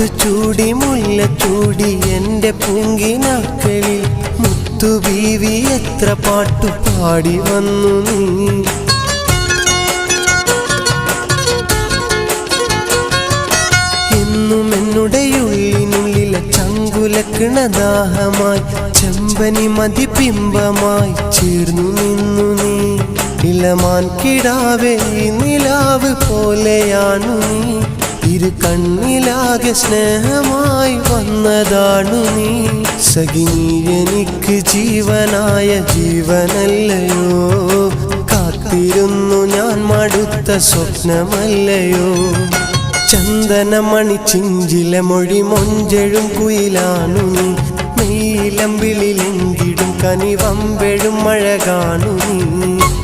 മുട്ടുചൂടി മുല്ലച്ചൂടി എന്റെ പൂങ്കിനാക്കളിൽ. മുത്തുബീവി എത്ര പാട്ടു പാടി വന്നു നീ. എന്നും എന്നുടെ ഉള്ളിനുള്ളിലെ ചങ്കുലക്കിണ ദാഹമായി ചെമ്പനി മതിബിംബമായി ചേർന്നു നിന്നു നീ. ഇളമാൻ കിടാവേ നിലാവ് പോലെയാണു നീ. ഇരു കണ്ണിലാകെ സ്നേഹമായി വന്നതാണ് നീ. സഖിനി എനിക്ക് ജീവനായ ജീവനല്ലയോ. കാത്തിരുന്നു ഞാൻ മടുത്ത സ്വപ്നമല്ലയോ. ചന്ദനമണി ചിഞ്ചില മൊഴി മൊഞ്ചെഴും കുയിലാണു നീ. നീലം വിളിലെങ്കിടും കനിവമ്പെഴും മഴ കാണു നീ.